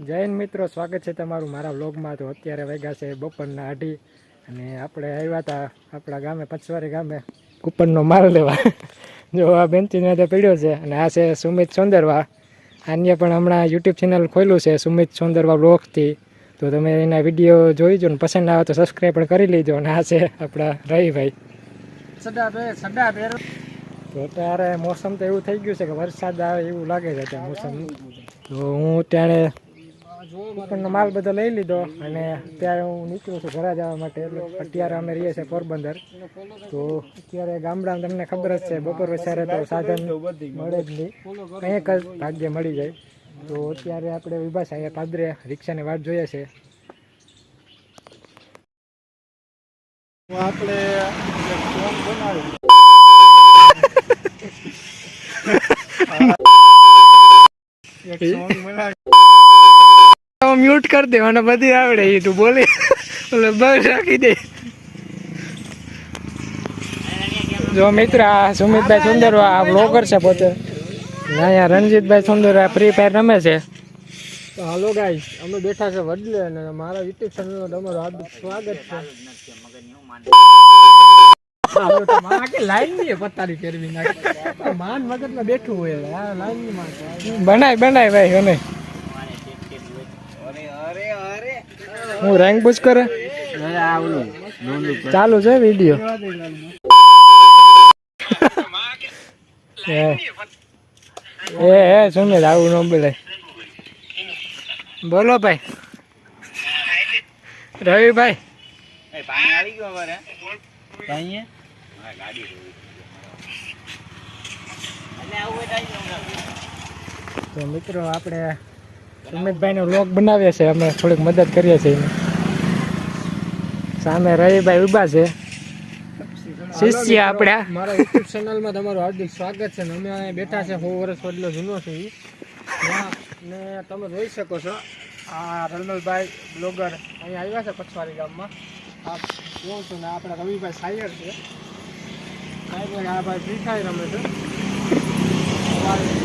હિન્દ મિત્રો સ્વાગત છે તમારું મારા વ્લોગમાં. તો અત્યારે વાગ્યા છે બપોરના અઢી અને આપણે આવ્યા હતા આપણા ગામે પચવારી ગામે કૂપનનો માલ લેવા. જો આ બેન્ચીને તો પીડ્યો છે અને આ છે સુમિત સોંદરવા. આને પણ હમણાં યુટ્યુબ ચેનલ ખોલ્યું છે સુમિત સોંદરવા બ્લોગથી તો તમે એના વીડિયો જોઈજો ને પસંદ આવે તો સબસ્ક્રાઈબ પણ કરી લેજો. અને આ છે આપણા રહીભાઈ તો અત્યારે મોસમ તો એવું થઈ ગયું છે કે વરસાદ આવે એવું લાગે છે ત્યાં મોસમ. તો હું ત્યારે ઉપરનો માલ બધો લઈ લીધો અને અત્યારે હું નીકળું છું ઘરે જવા માટે એટલે અત્યારે અમે રહીએ છીએ પોરબંદર. તો અત્યારે ગામડામાં તમને ખબર જ છે બપોર વસારે તો સાધન મળે જ નહીં. કંઈક જ ભાગ્ય મળી જાય. તો અત્યારે આપણે વિભા સાહેબ પાદરે રિક્ષાની વાટ જોઈએ છે. આપણે બનાવ્યું. મ્યુટ કરી દેવાના બધી આવડે એ તું બોલી. એટલે બસ રાખી દે. જો મિત્ર આ સુમિતભાઈ સુંદર આ બ્લોગર છે પોતે. ના અહીંયા રણજીતભાઈ સુંદર આ ફ્રી ફાયર રમે છે. તો હાલો ગાઈસ અમે બેઠા છે વડલે અને મારા યુટ્યુબ ચેનલમાં તમારું હાર્દિક સ્વાગત છે. બનાય બનાય ભાઈ આખી લાઈનની પત્તાની ફેરવી નાખી માન મગજમાં બેઠું હોય આ લાઈનની માં બનાય બનાય ભાઈ અને હું રેન્ક બુજ કરે? ચાલુ છે વીડિયો એ એ એ આવું ન બોલે બોલો ભાઈ. રવિભાઈ તો મિત્રો, આપણે સુમિતભાઈનો લોક બનાવીએ છીએ. અમે થોડીક મદદ કરીએ છીએ એને. સામે રવિભાઈ ઊભા છે. શિષ્ય આપણા. મારા યુટ્યુબ ચેનલમાં તમારું હાર્દિક સ્વાગત છે અમે અહીંયા બેઠા છે. સો વર્ષ એટલો જૂનો છે ઈ. ને તમે જોઈ શકો છો આ રણમલભાઈ બ્લોગર અહીંયા આવ્યા છે પછવારી ગામમાં. આ જોઉં છું ને આપણા રવિભાઈ સાયર છે. સાયર આ ભાઈ ફ્રી ફાયર રમે છે આવે છે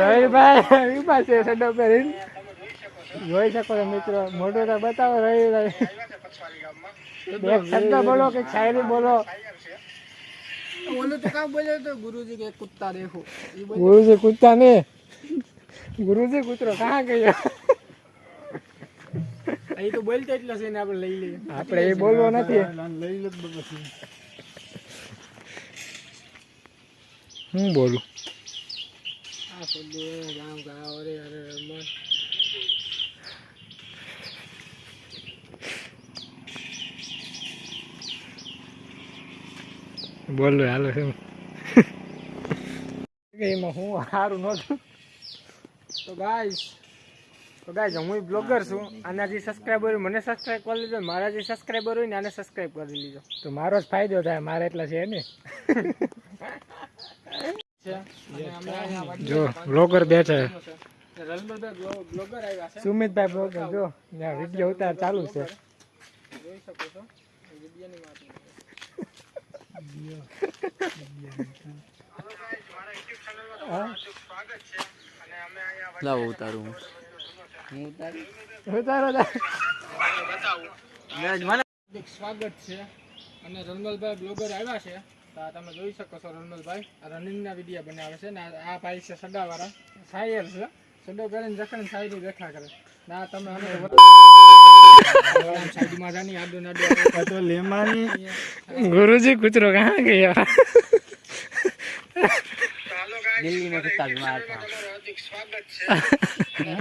રવિભાઈ છે. સડો પહેરીને. જોઈ શકો છો મિત્રો મોટો તો બતાવો રવિભાઈ એક શબ્દ બોલો કે શાયરી બોલો? ગુરુજી કુત્તા ને? ગુરુજી કૂતરો કાં ગયો અહીં તો બોલતા એટલા છે ને આપણે લઈ લઈએ. આપણે એ બોલવો નથી. લઈ લો પછી હું બોલું? રમણ હાલો એમાં હું સારું નહોતું? તો ગાઈશ તો ગાઈસ, હું બ્લોગર છું. આના જે સબસ્ક્રાઈબર મને સબસ્ક્રાઈબ કરી લીધો. મારા જે સબસ્ક્રાઈબર હોય ને, આને સબસ્ક્રાઈબ કરી લીધો. તો મારો જ ફાયદો થાય, મારે એટલા છે ને. જો બ્લોગર બેઠે રલમલભાઈ બ્લો- બ્લોગર સુમિતભાઈ બ્લોગર જો. વીડિયો ઉતાર ચાલુ છે. જોઈ શકો છો વિડીયોની વાત લાવો ઉતારું ઉતારો તા. હાર્દિક સ્વાગત છે. અને રનમલભાઈ બ્લોગર આવ્યા છે. તો તમે જોઈ શકો છો રનમલભાઈ રનિંગના વિડીયા બનાવે છે ને આ ભાઈ છે સડાવાળા. સાયર છે. સડો પહેરીને જખણ સાયરી દેખા કરે. ના તમે અમે ગુરુજી કૂતરો કहाँ ગયા? दिल्ली में कुत्ता बीमार था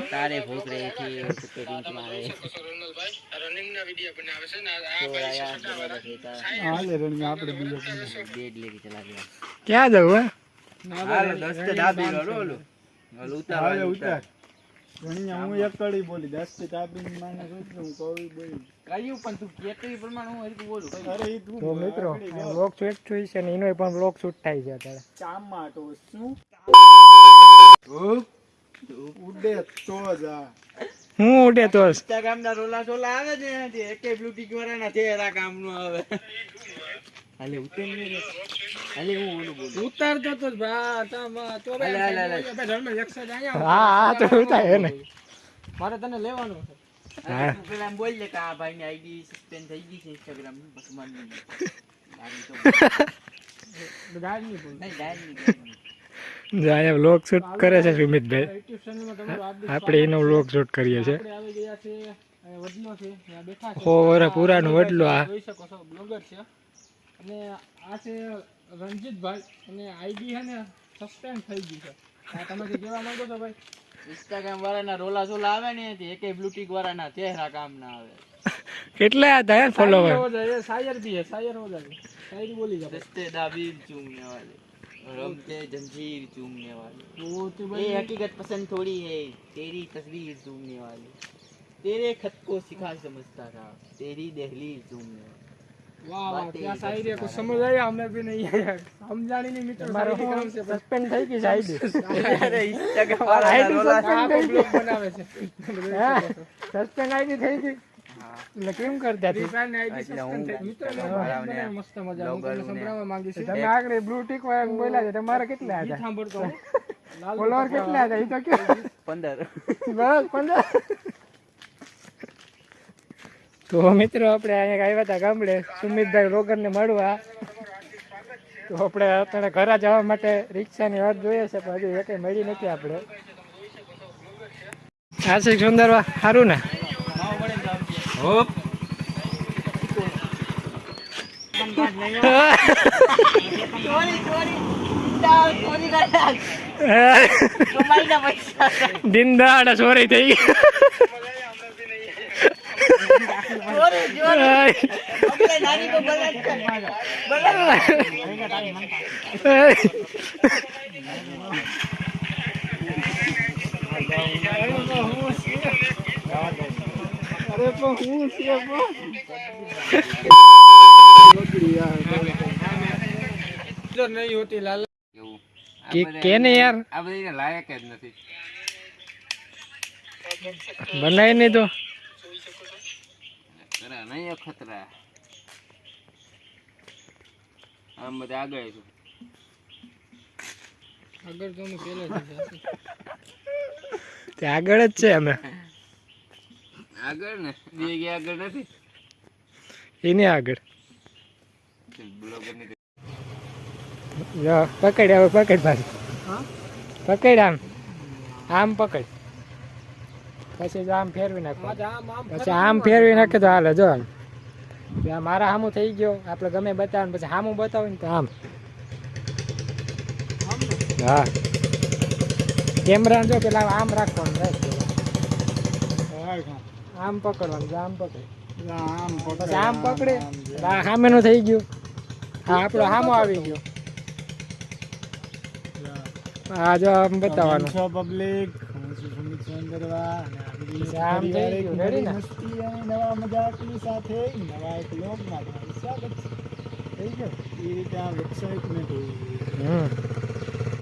तारे भूख रही थी कुत्ते रींच मारे રનિંગના વિડીયો બનાવે છે ને આ तो आया जबरदस्ती था હાલે રનિંગ આપણે બીજો बेड लेके चला गया ક્યાં જવું હે हालो दस्ते दाबी लो लो लो उतार અહીંયા હું બોલી દસથી માને શું કવિ બોલી? કયું પણ કેટલી પ્રમાણે હું બોલું અરે તું તો મિત્રો છે એનો પણ બ્લોક થાય છે અત્યારે. ચામાં તો શું ઉડે તો જ હું ઉડે તો ઇન્સ્ટાગ્રામ ના રોલા સોલા આવે ને એકે બ્યુટી વાળા ચહેરા કામનું આવે. હાલે ઉતર હાલે હું ઓલું બોલું. ઉતારતો તો ભા તામાં તો હાલે, હાલે, હાલે. ધર્મ એક સાઈડ હા હા તો ઉતાય ને મારે તને લેવાનું છે. એમ બોલ લે કે આ ભાઈની આઈડી સસ્પેન્ડ થઈ ગઈ છે ઇન્સ્ટાગ્રામની બસ માન નહીં આની તો ગાડી નહીં બોલ. નહીં ડાયલ નહીં જો અહીંયા વ્લોગ શૂટ કરે છે સુમિતભાઈ. આપણે એનો વ્લોગ શૂટ કરીએ છીએ. આવી ગયા છે વડલો છે બેઠા છે. સો વર્ષ પુરાનું વડલું આ. જોઈ શકો છો બ્લોગર છે. અને આ છે રણજીતભાઈ. અને આઈડી છે ને સસ્પેન્ડ થઈ ગઈ છે. આ તમે જે કહેવા માંગો છો ભાઈ? ઇન્સ્ટાગ્રામ વાળાના રોલા સોલા આવે ને કે એકે બ્લુટીક વાળાના ચહેરા કામ ના આવે. કેટલા થયા ફોલોવર હો બી હે સાયર હો જાય. શાયરી બોલી જા રસ્તે દાબી ચૂમને વાલે રમતે જંજીર ચૂમને વાલે ઓ તો ભાઈ એ હકીકત પસંદ થોડી હે તેરી તસવીર ચૂમને વાલી તેરે ખત કો સિખા સમજતા થા તેરી દહેલી ચૂમને વાલી કેમ કરતા તમે આગળ બ્લુ ટીક બોલ્યા કેટલા હતા? ફોલોવર કેટલા હતા? તો કે પંદર. બસ પંદર. તો મિત્રો આપણે અહીંયા આવ્યા હતા ગામડે સુમિતભાઈ રોગરને મળવા. તો આપણે અત્યારે ઘરે જવા માટે રિક્ષાની વાત જોઈએ છે પણ હજુ એકે મળી નથી આપણે. આશિક સુંદરવા સારું ને? દિન દાડા ચોરી થઈ ગઈ. જો નહીં હોતી લાલ કે કેને યાર? આ બધી લાયક જ નથી. બનાવી નહીં તો? ખતરા નહીં અખતરા આમ બધા આગળ છું. આગળ તો હું પેલો છું. તે આગળ જ છે અમે. આગળ ને? બે ગયા આગળ નથી? એની આગળ. બ્લોગરની જો પકડ હવે પકડ પાછું પકડ આમ. આમ પકડ. પછી જો આમ ફેરવી નાખો. પછી આમ ફેરવી નાખે તો હાલે જો આમ મારા સામું થઈ ગયો. આપણે ગમે બતાવે ને પછી સામું બતાવે ને તો આમ. હા. કેમેરા જો પેલા આમ રાખવાનું રાખ આમ. પકડવાનું આમ પકડ. આમ પકડે સામેનું થઈ ગયું. હા આપણો સામો આવી ગયો. હા જો આમ બતાવવાનું. પબ્લિક આમ થઈ ગયું રેડી ને? સાથે નવા એક લોગમાં સ્વાગત થઈ ગયું એ રીતે આ વેબસાઇટ મેં જોયું હમ.